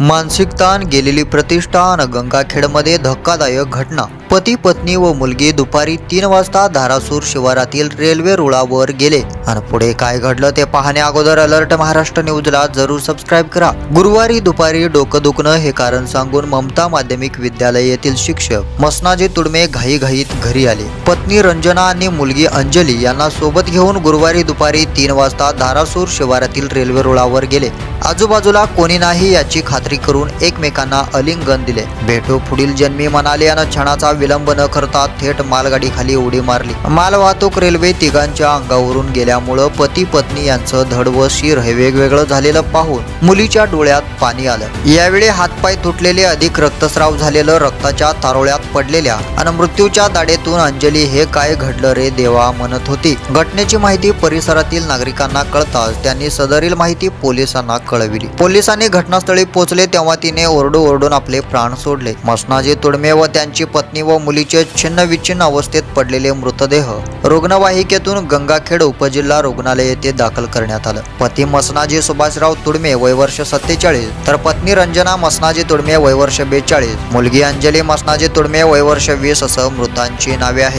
मानसिक ताण गेलेली प्रतिष्ठा गंगाखेडमध्ये धक्कादायक घटना. पती पत्नी व मुलगी दुपारी तीन वाजता धारासूर शिवारातील रेल्वे रुळावर गेले. आणि पुढे काय घडलं ते पाहण्या अगोदर अलर्ट महाराष्ट्र न्यूजला जरूर सबस्क्राईब करा. गुरुवारी दुपारी डोकं दुखणं हे कारण सांगून ममता माध्यमिक विद्यालय येथील शिक्षक मसनाजी तुडमे घाईघाईत घरी आले. पत्नी रंजना आणि मुलगी अंजली यांना सोबत घेऊन गुरुवारी दुपारी तीन वाजता धारासूर शिवारातील रेल्वे रुळावर गेले. आजूबाजूला कोणी नाही याची खात्री करून एकमेकांना अलिंगन दिले. भेटो पुढील जन्मी म्हणाले आणि क्षणाचा विलंब न करता थेट मालगाडी खाली उडी मारली. मालवाहतूक रेल्वे तिघांच्या अंगावरून गेल्या त्यामुळं पती पत्नी यांचं धड व शिर हे वेगवेगळं झालेलं पाहून मुलीच्या डोळ्यात पाणी आलं. यावेळी हातपाय तुटलेले अधिक रक्तस्राव झालेलं रक्ताच्या तारोळ्यात पडलेल्या आणि मृत्यूच्या दाढेतून अंजली हे काय घडलं रे देवा म्हणत होती. घटनेची माहिती परिसरातील नागरिकांना कळताच त्यांनी सदरील माहिती पोलिसांना कळविली. पोलिसांनी घटनास्थळी पोहोचले तेव्हा तिने ओरडू ओरडून आपले प्राण सोडले. मसनाजी तुडमे व त्यांची पत्नी व मुलीचे छिन्न विच्छिन्न अवस्थेत पडलेले मृतदेह रुग्णवाहिकेतून गंगाखेड उपजिल्हा रुग्णालय येथे दाखल करण्यात आलं. पती मसनाजी सुभाषराव तुडमे वय वर्ष सत्तेचाळीस तर पत्नी रंजना मसनाजी तुडमे वय वर्ष बेचाळीस मुलगी अंजली मसनाजी तुडमे वय वर्ष वीस असं मृतांची नावे आहेत.